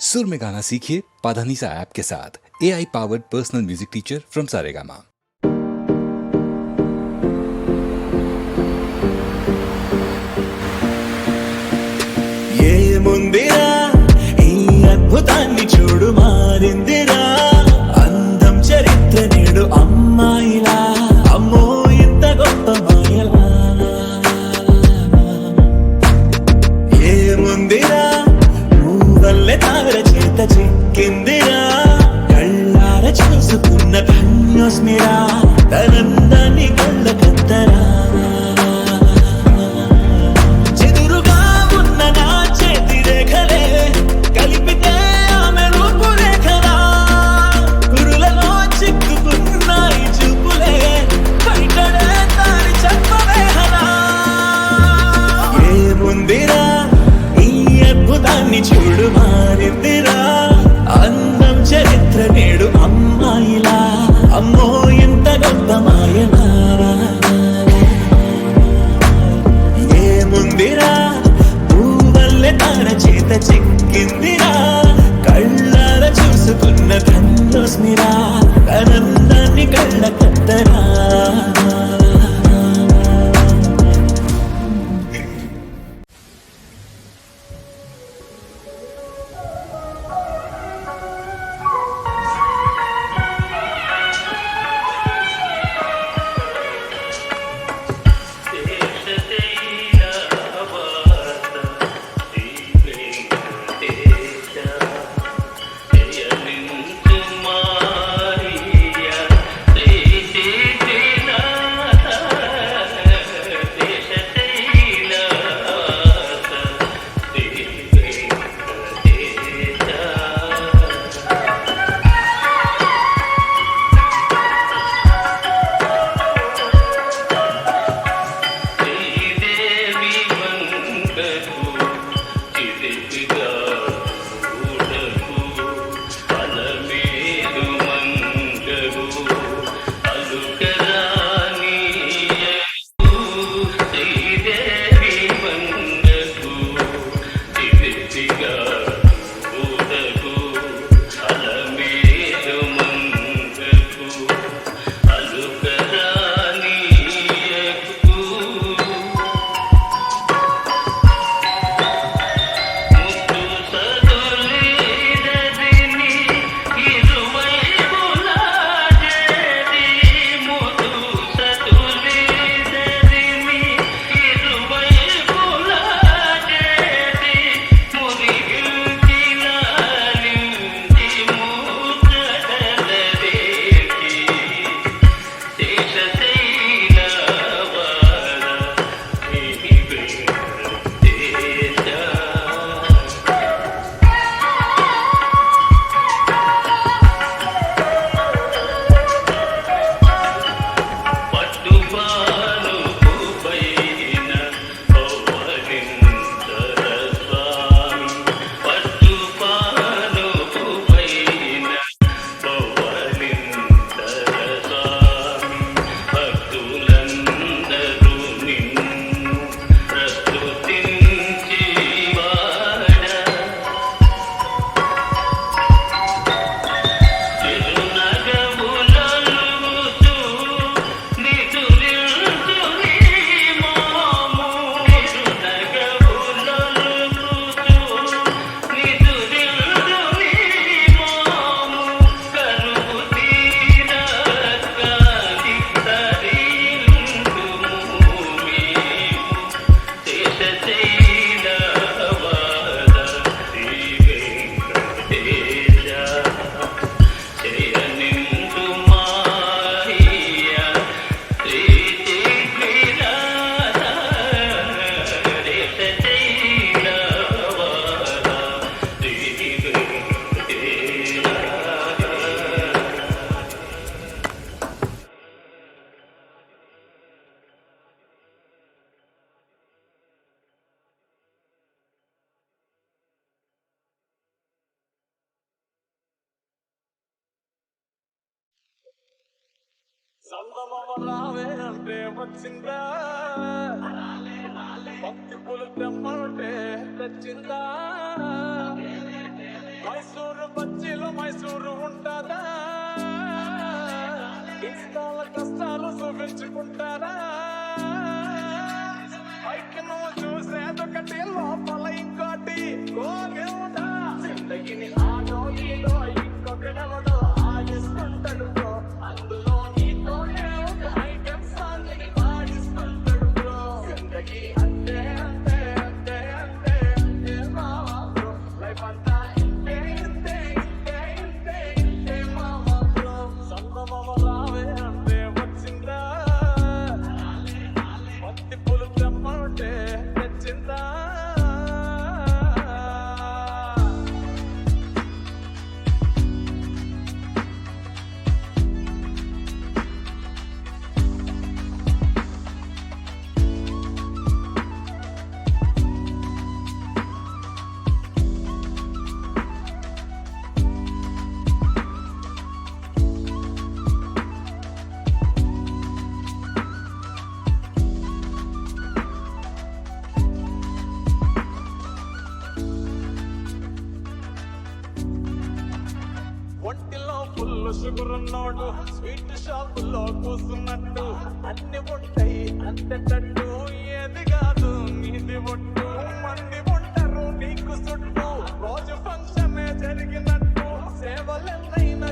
सुर में गाना सीखिए पाधानीसा ऐप के साथ। A I powered personal music teacher from Saregama ये ఈ అద్భుతాన్ని छोड़ मारिंदिरा। Sing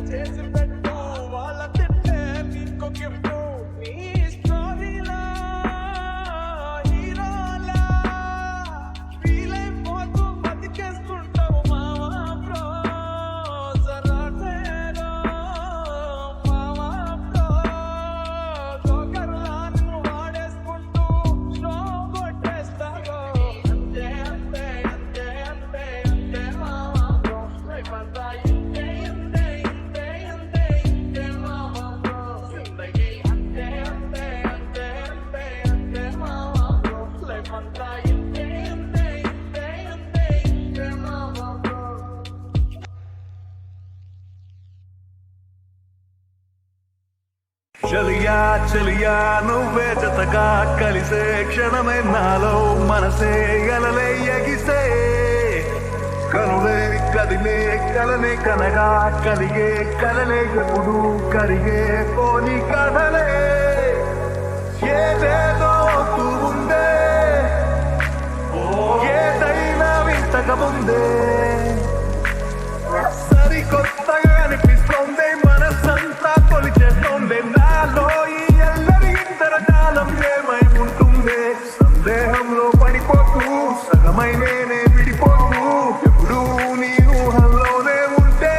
Let's. చెలియా నువ్వే జతగా కలిసే క్షణమే నాలో మనసే ఎలలే ఎగిసే. కనులే కదిలే కలనే కనగా కలిగే కలలే ఎప్పుడు కరిగే పోని కథలే. ఏదేదో ఉందే ఏదైనా వింతగా ఉందే. సరికొత్తగా అనిపిస్తోంది మనసంతా కొలిచేస్తోంది కాలం ప్రేమై ఉంటుందే? సందేహంలో పడిపోతూ సగమై నేనే విడిపోతూ ఎప్పుడు నీ ఊహల్లోనే ఉంటే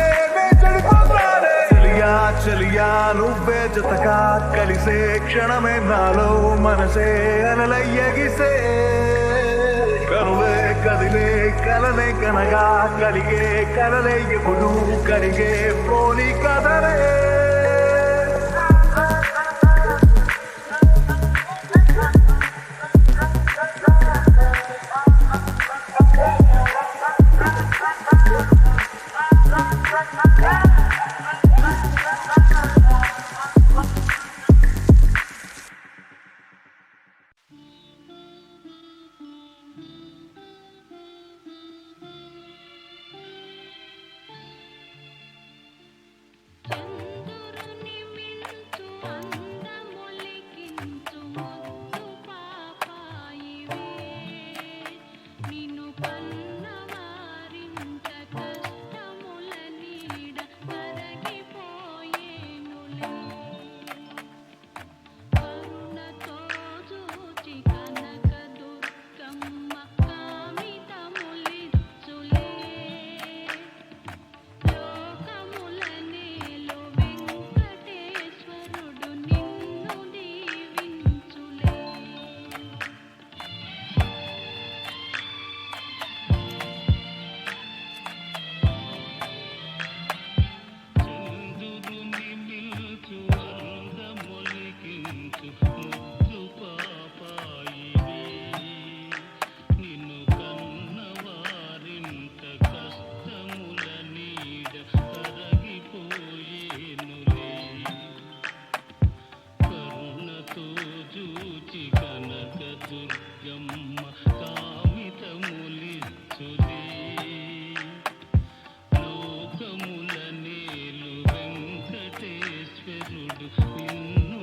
చెలియా చెలియా నువ్వే జతగా కలిసే క్షణమే నాలో మనసే అలలయ్యగిసే కనువే కదిలే కలనే కనగా కలిగే కలలే ఎప్పుడు కలిగే పోని కదలే Queen.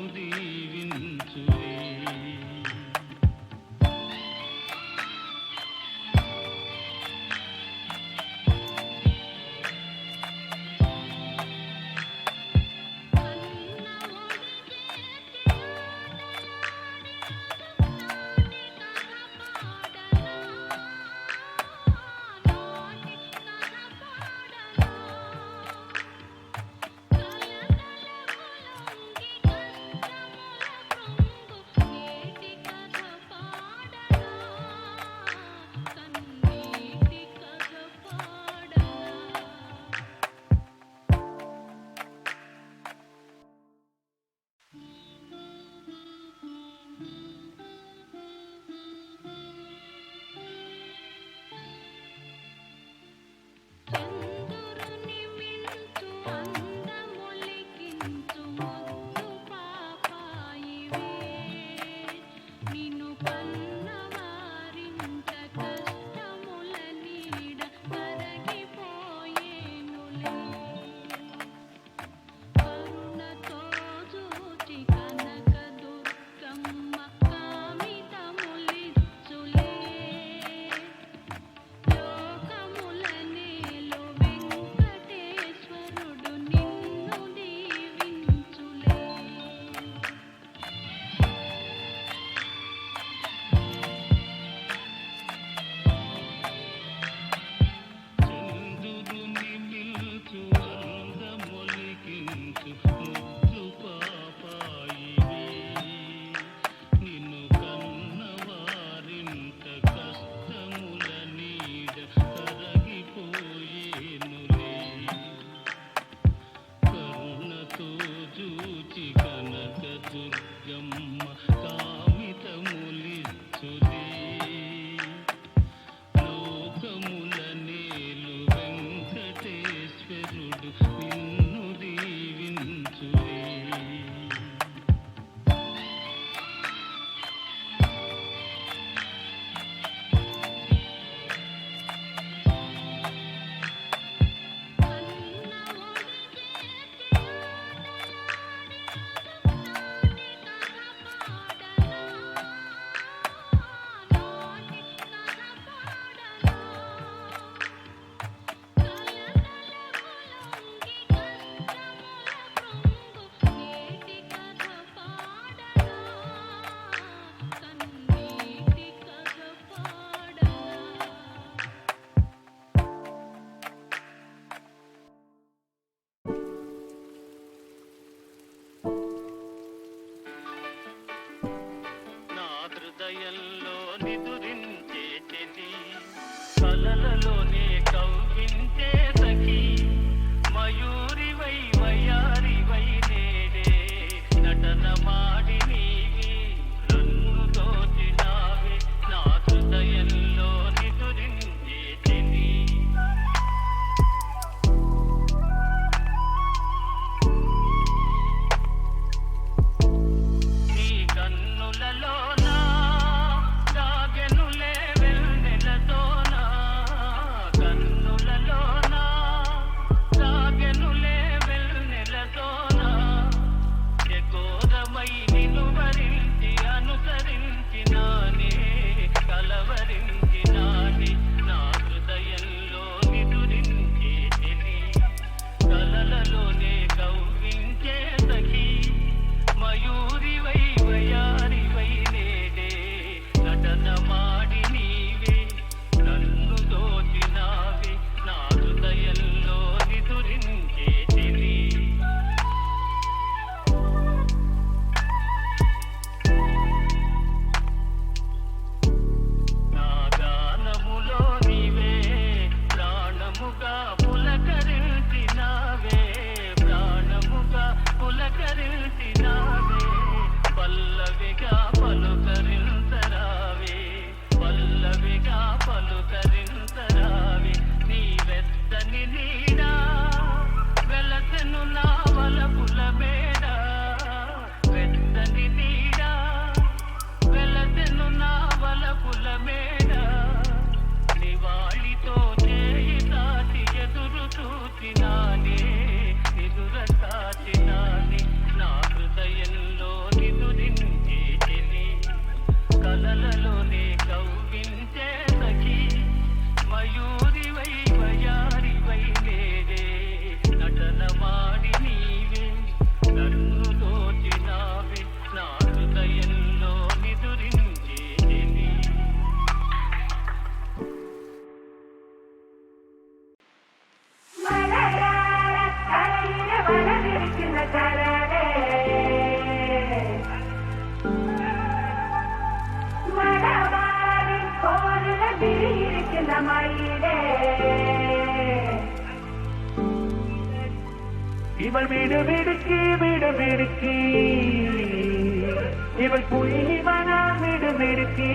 இவள் புலிவனா விடுமிருக்கி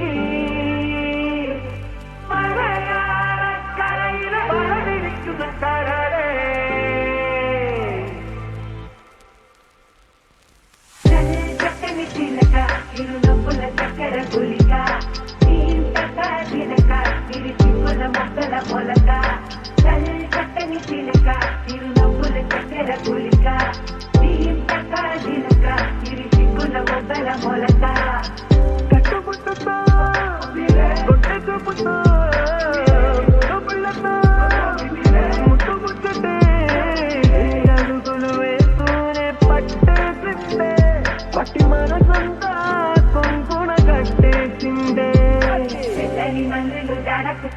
மழையார கரையில வளர்க்கும் தரரே சிலக்கா இருந்த புல சக்கர புலிக்கா. நீன் தக்கா சிலக்கா திருச்சி புல மக்கள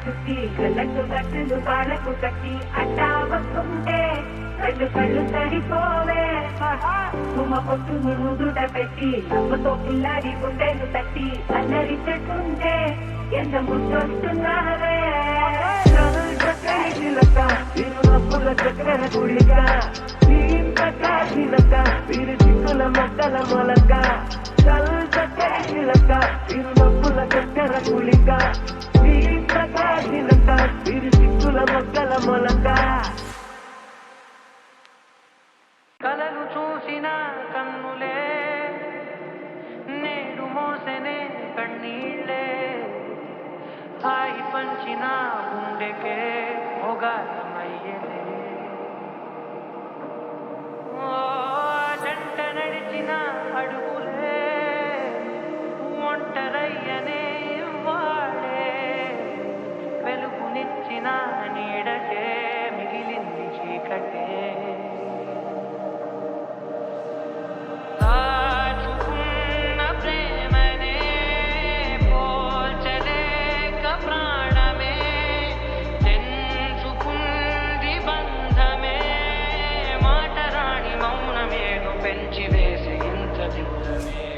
చుట్టి కళ్ళకు కట్టులు పాలకు కట్టి అట్టా వస్తుంటే కళ్ళు కళ్ళు సరిపోవే పొట్టు ముదుట పెట్టి నవ్వుతో పిల్లాడి గుండెలు తట్టి అల్లరించుంటే ఎంత ముద్దొస్తున్నావే చక్కని చిలక తిరునప్పుల చక్కెర గుళిక తీంతక చిలక తిరు చిక్కుల మొక్కల మొలక చల్ చక్కని చిలక తిరునప్పుల చక్కెర గుళిక తీంతక చిలక తిరు చిక్కుల మొక్కల మొలక మాటరాని మౌనమేను పెంచి వేసి ఇంత దిగుతమే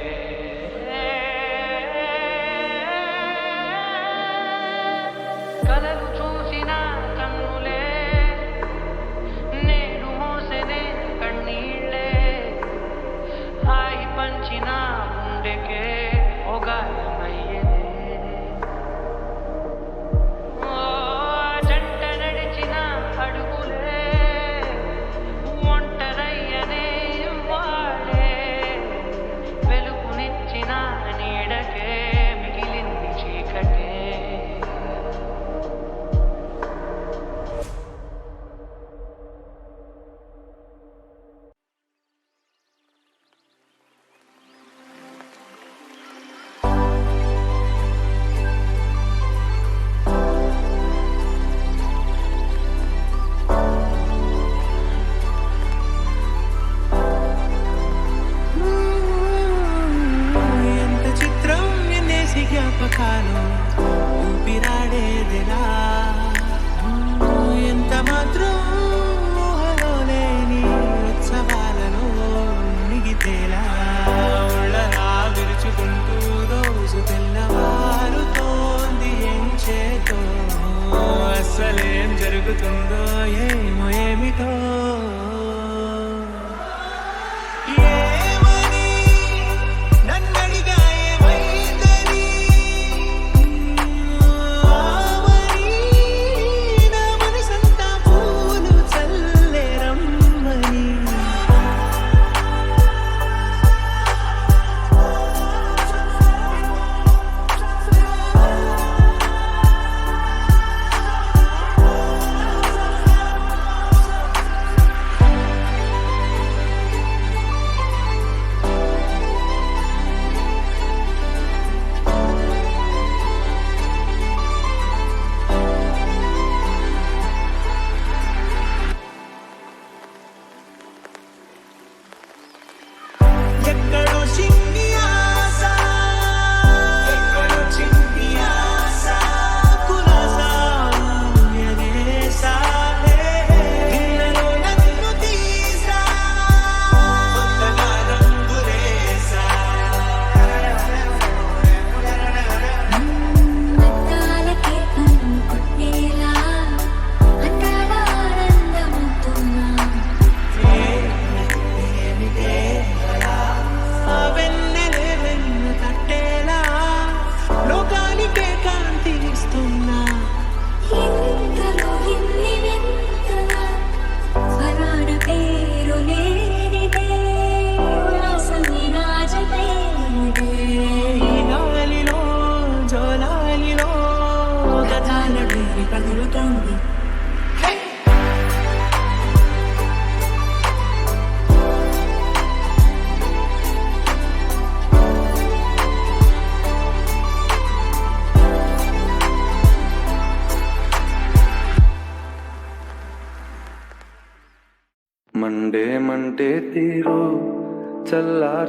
అస్సలేం జరుగుతుందో ఏమో ఏమిటో.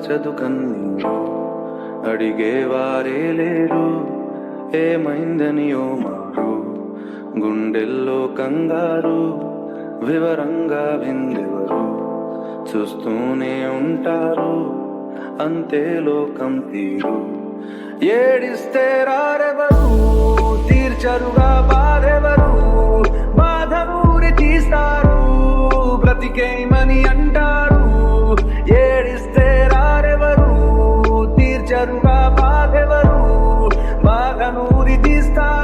దాచదు అడిగే అడిగేవారే లేరు. ఏమైందని ఓ మారు? గుండెల్లో కంగారు వివరంగా విందెవరు? చూస్తూనే ఉంటారు అంతే లోకం తీరు. ఏడిస్తే రారెవరు? తీర్చరుగా బాధెవరు బాధ ఊరి తీస్తారు బ్రతికేమని అంటారు? ఏడి చేశారుగా బాధెవరు? బాధను తీస్తా